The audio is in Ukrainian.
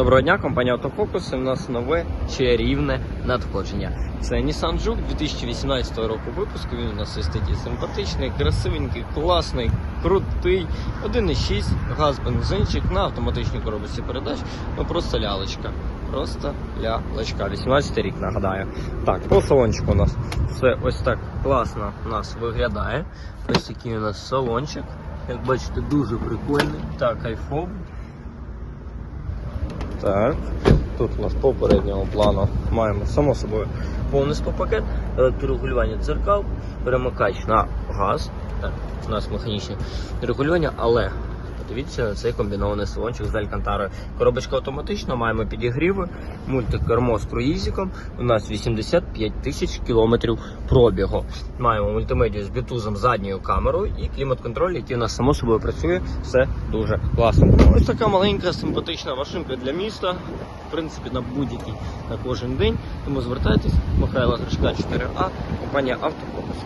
Доброго дня, компанія Автофокус. У нас нове чарівне надходження. Це Nissan Juke 2018 року випуску. Він у нас естеті симпатичний, красивенький, класний, крутий. 1,6 газ бензинчик на автоматичній коробці передач. Ну просто лялочка. Просто лялочка. 18 рік, нагадаю. Так, по салончику у нас все ось так класно у нас виглядає. Ось такий у нас салончик. Як бачите, дуже прикольний. Так, кайфовий. Так, тут у нас по передньому плану маємо само собою повний пакет, електрорегулювання дзеркал, перемикач на газ. Так, у нас механічне регулювання, але подивіться на цей комбінований салончик з алькантарою. Коробочка автоматична, маємо підігріви, мультикермо з круїзиком. У нас 85 тисяч кілометрів пробігу. Маємо мультимедію з бітузом задньою камерою і клімат-контроль, який у нас само собою працює. Все дуже класно. Ось така маленька симпатична машинка для міста. В принципі, на будь-який на кожен день. Тому звертайтесь, Михайло Гришка 4А, компанія Автофокус.